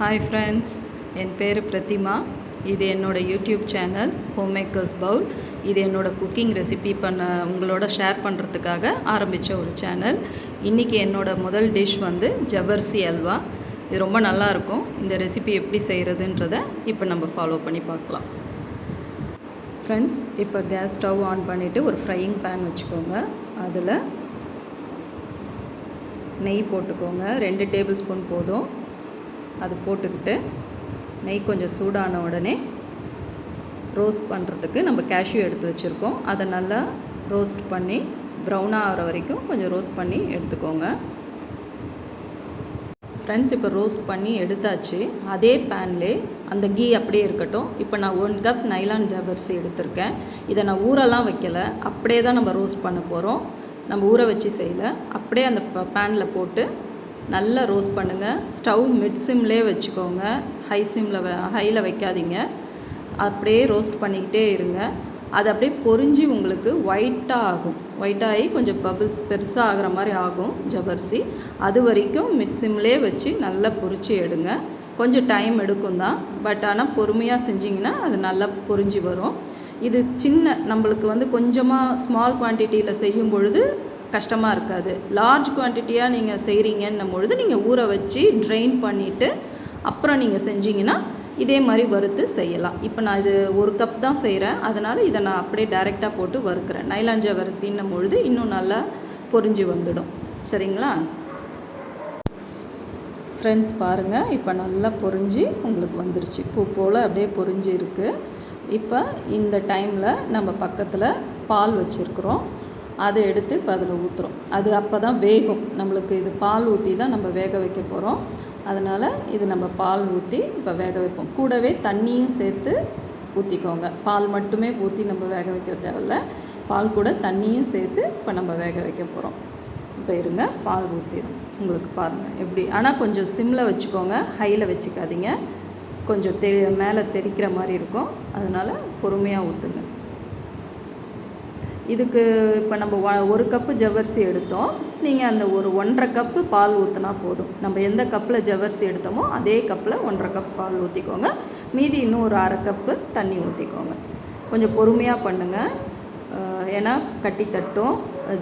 Hi friends என் பேர் பிரதிமா. இது என்னோடய YouTube channel home makers bowl இது என்னோடய குக்கிங் ரெசிபி பண்ண உங்களோட ஷேர் பண்ணுறதுக்காக ஆரம்பித்த ஒரு சேனல் இன்றைக்கி என்னோடய முதல் டிஷ் வந்து ஜவ்வரிசி அல்வா. இது ரொம்ப நல்லாயிருக்கும் இந்த ரெசிபி எப்படி செய்கிறதுன்றத இப்போ நம்ம ஃபாலோ பண்ணி பார்க்கலாம். ஃப்ரெண்ட்ஸ் இப்போ கேஸ் ஸ்டவ் ஆன் பண்ணிவிட்டு ஒரு ஃப்ரையிங் பேன் வச்சுக்கோங்க. அதில் நெய் போட்டுக்கோங்க. ரெண்டு டேபிள் ஸ்பூன் போதும். அது போட்டுக்கிட்டு நெய் கொஞ்சம் சூடான உடனே ரோஸ்ட் பண்ணுறதுக்கு நம்ம கேஷ்யூ எடுத்து வச்சுருக்கோம். அதை நல்லா ரோஸ்ட் பண்ணி ப்ரௌனாக ஆகிற வரைக்கும் கொஞ்சம் ரோஸ்ட் பண்ணி எடுத்துக்கோங்க. ஃப்ரெண்ட்ஸ் இப்போ ரோஸ்ட் பண்ணி எடுத்தாச்சு. அதே பேன்லே அந்த கீ அப்படியே இருக்கட்டும். இப்போ நான் ஒன் கப் நைலான் ஜவர்சி எடுத்திருக்கேன். இதை நான் ஊரெல்லாம் வைக்கலை. அப்படியே தான் நம்ம ரோஸ்ட் பண்ண போகிறோம் நம்ம ஊற வச்சு செய்யல. அப்படியே அந்த பேனில் போட்டு நல்லா ரோஸ்ட் பண்ணுங்கள் ஸ்டவ் மிட் சிம்லே வச்சுக்கோங்க. ஹை சிம்மில் ஹையில் வைக்காதீங்க. அப்படியே ரோஸ்ட் பண்ணிக்கிட்டே இருங்க. அது அப்படியே பொறிஞ்சி உங்களுக்கு ஒயிட்டாக ஆகும். ஒயிட்டாகி கொஞ்சம் பபிள்ஸ் பெருசாக ஆகிற மாதிரி ஆகும் ஜவர்சி அது வரைக்கும் மிட் சிம்லேயே வச்சு நல்லா பொரிச்சு எடுங்க. கொஞ்சம் டைம் எடுக்கும் தான். பட் ஆனால் பொறுமையாக செஞ்சிங்கன்னா அது நல்லா பொரிஞ்சு வரும். இது சின்ன நம்மளுக்கு வந்து கொஞ்சமாக ஸ்மால் குவான்டிட்டியில் செய்யும் பொழுது கஷ்டமாக இருக்காது. லார்ஜ் குவான்டிட்டியாக நீங்கள் செய்கிறீங்கன்னும் பொழுது நீங்கள் ஊற வச்சு ட்ரெயின் பண்ணிவிட்டு அப்புறம் நீங்கள் செஞ்சீங்கன்னா இதே மாதிரி வறுத்து செய்யலாம். இப்போ நான் இது ஒரு கப் தான் செய்கிறேன் அதனால் இதை நான் அப்படியே டைரெக்டாக போட்டு வறுக்கிறேன். நைலாஞ்ச வரிசின்னும் பொழுது இன்னும் நல்லா பொரிஞ்சு வந்துடும். சரிங்களா? ஃப்ரெண்ட்ஸ் பாருங்கள் இப்போ நல்லா பொரிஞ்சு உங்களுக்கு வந்துருச்சு. பூ போல் அப்படியே பொரிஞ்சு இருக்குது இப்போ இந்த டைமில் நம்ம பக்கத்தில் பால் வச்சுருக்குறோம். அதை எடுத்து இப்போ அதில் ஊற்றுறோம் அது அப்போ தான் வேகும். நம்மளுக்கு இது பால் ஊற்றி தான் நம்ம வேக வைக்க போகிறோம் அதனால் இது நம்ம பால் ஊற்றி இப்போ வேக வைப்போம். கூடவே தண்ணியும் சேர்த்து ஊற்றிக்கோங்க பால் மட்டுமே ஊற்றி நம்ம வேக வைக்க தேவையில்ல. பால் கூட தண்ணியும் சேர்த்து இப்போ நம்ம வேக வைக்க போகிறோம் இப்போ இருங்க பால் ஊற்றிடும் உங்களுக்கு பாருங்கள் எப்படி. ஆனால் கொஞ்சம் சிம்மில் வச்சுக்கோங்க. ஹையில் வச்சுக்காதீங்க. கொஞ்சம் தெ மேலே தெரிக்கிற மாதிரி இருக்கும். அதனால் பொறுமையாக ஊற்றுங்க இதுக்கு இப்போ நம்ம ஒரு கப்பு ஜவ்வரிசி எடுத்தோம். நீங்கள் அந்த ஒரு ஒன்றரை கப்பு பால் ஊற்றினா போதும். நம்ம எந்த கப்பில் ஜவ்வரிசி எடுத்தோமோ அதே கப்பில் ஒன்றரை கப் பால் ஊற்றிக்கோங்க மீதி இன்னும் ஒரு அரை கப்பு தண்ணி ஊற்றிக்கோங்க கொஞ்சம் பொறுமையாக பண்ணுங்கள் ஏன்னா கட்டி தட்டும்.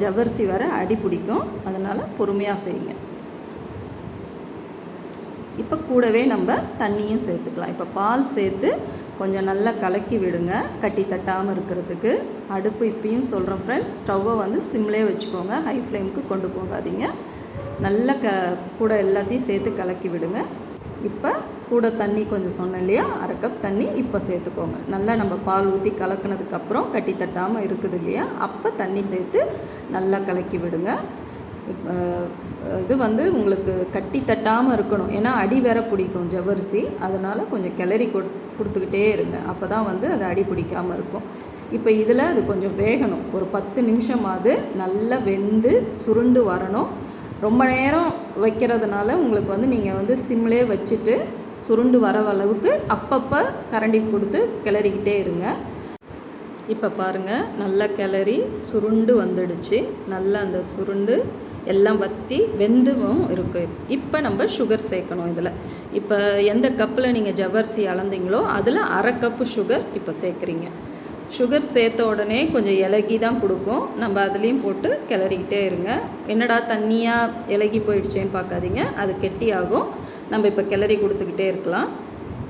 ஜவ்வரிசி வர அடி பிடிக்கும். அதனால் பொறுமையாக செய்யுங்க. இப்போ கூடவே நம்ம தண்ணியும் சேர்த்துக்கலாம். இப்போ பால் சேர்த்து கொஞ்சம் நல்லா கலக்கி விடுங்க. கட்டி தட்டாமல் இருக்கிறதுக்கு. அடுப்பு இப்பயும் சொல்கிறோம் ஃப்ரெண்ட்ஸ் ஸ்டவ்வை வந்து சிம்லே வச்சுக்கோங்க. ஹை ஃப்ளேமுக்கு கொண்டு போகாதீங்க. நல்லா க கூட எல்லாத்தையும் சேர்த்து கலக்கி விடுங்க. இப்போ கூட தண்ணி கொஞ்சம் சொன்னேன் இல்லையா? அரை கப் தண்ணி இப்போ சேர்த்துக்கோங்க. நல்லா நம்ம பால் ஊற்றி கலக்கினதுக்கப்புறம் கட்டி தட்டாமல் இருக்குது இல்லையா? அப்போ தண்ணி சேர்த்து நல்லா கலக்கி விடுங்க. இது வந்து உங்களுக்கு கட்டி தட்டாமல் இருக்கணும். ஏன்னா அடி வேற பிடிக்கும் ஜவ்வரிசி. அதனால் கொஞ்சம் கிளறி கொடு கொடுத்துக்கிட்டே இருங்க. அப்போ தான் வந்து அது அடி பிடிக்காமல் இருக்கும். இப்போ இதில் அது கொஞ்சம் வேகணும். ஒரு பத்து நிமிஷமாவது நல்லா வெந்து சுருண்டு வரணும். ரொம்ப நேரம் வைக்கிறதுனால உங்களுக்கு வந்து நீங்கள் வந்து சிம்லே வச்சுட்டு சுருண்டு வர அளவுக்கு அப்பப்போ கரண்டி கொடுத்து கிளறிக்கிட்டே இருங்க. இப்போ பாருங்கள் நல்லா கிளறி சுருண்டு வந்துடுச்சு. நல்லா அந்த சுருண்டு எல்லாம் வற்றி வெந்துவும் இருக்குது இப்போ நம்ம சுகர் சேர்க்கணும் இதில். இப்போ எந்த கப்பில் நீங்கள் ஜவ்வரிசி அளந்தீங்களோ அதில் அரை கப்பு சுகர் இப்போ சேர்க்குறீங்க. சுகர் சேர்த்த உடனே கொஞ்சம் இலகி தான் கொடுக்கும். நம்ம அதுலேயும் போட்டு கிளறிக்கிட்டே இருங்க. என்னடா தண்ணியாக இலகி போயிடுச்சேன்னு பார்க்காதீங்க. அது கெட்டி ஆகும் நம்ம இப்போ கிளறி கொடுத்துக்கிட்டே இருக்கலாம்.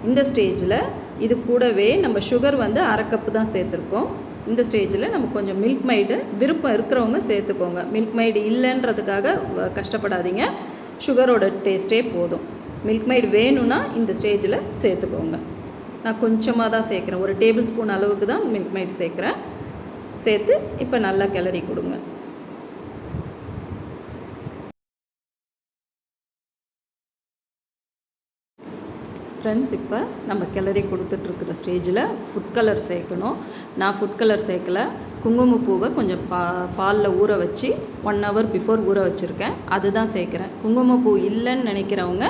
இந்த ஸ்டேஜில் இது கூடவே நம்ம சுகர் வந்து அரை கப்பு தான் சேர்த்துருக்கோம். இந்த ஸ்டேஜில் நம்ம கொஞ்சம் மில்க் மைடு விருப்பம் இருக்கிறவங்க சேர்த்துக்கோங்க. Milk maid இல்லைன்றதுக்காக கஷ்டப்படாதீங்க. சுகரோட டேஸ்ட்டே போதும். மில்க் மைடு வேணும்னா இந்த ஸ்டேஜில் சேர்த்துக்கோங்க. நான் கொஞ்சமாக தான் சேர்க்குறேன். ஒரு டேபிள் ஸ்பூன் அளவுக்கு தான் மில்க் மைட் சேர்க்குறேன். சேர்த்து இப்போ நல்லா கிளறி கொடுங்க. ஃப்ரெண்ட்ஸ் இப்போ நம்ம கிளறி கொடுத்துட்ருக்குற ஸ்டேஜில் ஃபுட் கலர் சேர்க்கணும். நான் ஃபுட் கலர் சேர்க்கல. குங்குமப்பூவை கொஞ்சம் பா பாலில் ஊற வச்சு ஒன் ஹவர் பிஃபோர் ஊற வச்சுருக்கேன். அதுதான் சேர்க்குறேன். குங்குமப்பூ இல்லைன்னு நினைக்கிறவங்க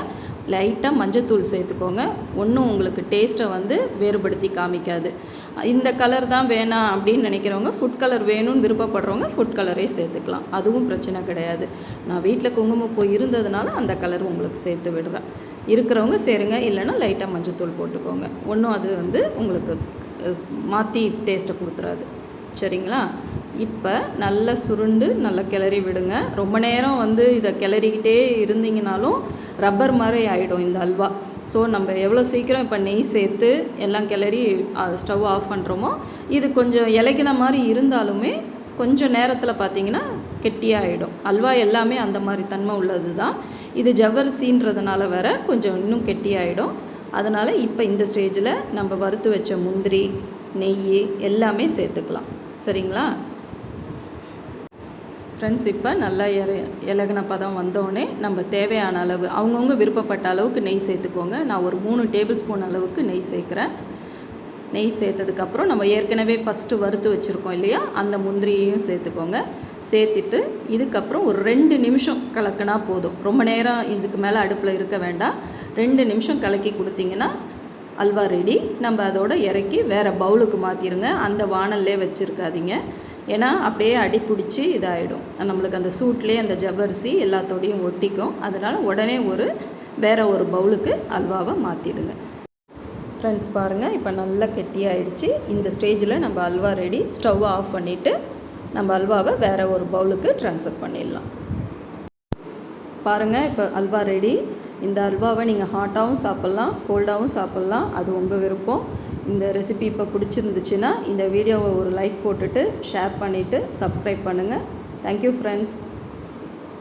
லைட்டாக மஞ்சத்தூள் சேர்த்துக்கோங்க. ஒன்றும் உங்களுக்கு டேஸ்ட்டை வந்து வேறுபடுத்தி காமிக்காது. இந்த கலர் தான் வேணாம் அப்படின்னு நினைக்கிறவங்க ஃபுட் கலர் வேணும்னு விருப்பப்படுறவங்க ஃபுட் கலரே சேர்த்துக்கலாம். அதுவும் பிரச்சனை கிடையாது. நான் வீட்டில் குங்குமப்பூ இருந்ததுனால அந்த கலர் உங்களுக்கு சேர்த்து விடுறேன். இருக்கிறவங்க சேருங்க இல்லைன்னா லைட்டாக மஞ்சத்தூள் போட்டுக்கோங்க. ஒன்றும் அது வந்து உங்களுக்கு மாற்றி டேஸ்ட்டை கொடுத்துறாது. சரிங்களா? இப்போ நல்லா சுருண்டு நல்லா கிளறி விடுங்க. ரொம்ப நேரம் வந்து இதை கிளறிக்கிட்டே இருந்தீங்கனாலும் ரப்பர் மாதிரி ஆகிடும் இந்த அல்வா. ஸோ நம்ம எவ்வளோ சீக்கிரம் இப்போ நெய் சேர்த்து எல்லாம் கிளறி ஸ்டவ் ஆஃப் பண்ணுறோமோ இது கொஞ்சம் இலகின மாதிரி இருந்தாலுமே கொஞ்சம் நேரத்தில் பார்த்தீங்கன்னா கெட்டியாகிடும் அல்வா எல்லாமே அந்த மாதிரி தன்மை உள்ளது தான் இது ஜவ்வரிசின்றதுனால வர கொஞ்சம் இன்னும் கெட்டியாகிடும் அதனால் இப்போ இந்த ஸ்டேஜில் நம்ம வறுத்து வச்ச முந்திரி நெய் எல்லாமே சேர்த்துக்கலாம். சரிங்களா? ஃப்ரெண்ட்ஸ் இப்போ நல்லா இற இலகுன பதம் வந்தோடனே நம்ம தேவையான அளவு அவங்கவுங்க விருப்பப்பட்ட அளவுக்கு நெய் சேர்த்துக்கோங்க. நான் ஒரு மூணு டேபிள் ஸ்பூன் அளவுக்கு நெய் சேர்க்குறேன். நெய் சேர்த்ததுக்கப்புறம் நம்ம ஏற்கனவே ஃபஸ்ட்டு வறுத்து வச்சுருக்கோம் இல்லையா? அந்த முந்திரியையும் சேர்த்துக்கோங்க. சேர்த்துட்டு இதுக்கப்புறம் ஒரு ரெண்டு நிமிஷம் கலக்கினா போதும். ரொம்ப நேரம் இதுக்கு மேலே அடுப்பில் இருக்க வேண்டாம். ரெண்டு நிமிஷம் கலக்கி கொடுத்தீங்கன்னா அல்வா ரெடி நம்ம அதோட இறக்கி வேறு பவுலுக்கு மாற்றிடுங்க அந்த வானல்லே வச்சுருக்காதீங்க. ஏன்னா அப்படியே அடி பிடிச்சி இதாகிடும் நம்மளுக்கு அந்த சூட்லேயே அந்த ஜவ்வரிசி எல்லாத்தோடையும் ஒட்டிக்கும். அதனால் உடனே ஒரு வேறு ஒரு பவுலுக்கு அல்வாவை மாற்றிடுங்க ஃப்ரெண்ட்ஸ் பாருங்கள் இப்போ நல்லா கெட்டியாயிடுச்சு. இந்த ஸ்டேஜில் நம்ம அல்வா ரெடி ஸ்டவ்வை ஆஃப் பண்ணிவிட்டு நம்ம அல்வாவை வேறு ஒரு பவுலுக்கு ட்ரான்ஸ்ஃபர் பண்ணிடலாம். பாருங்கள் இப்போ அல்வா ரெடி இந்த அல்வாவை நீங்கள் ஹாட்டாகவும் சாப்பிட்லாம் கோல்டாகவும் சாப்பிட்லாம். அது உங்கள் விருப்பம். இந்த ரெசிபி இப்போ பிடிச்சிருந்துச்சுன்னா இந்த வீடியோவை ஒரு லைக் போட்டுட்டு ஷேர் பண்ணிவிட்டு சப்ஸ்கிரைப் பண்ணுங்கள் தேங்க்யூ ஃப்ரெண்ட்ஸ்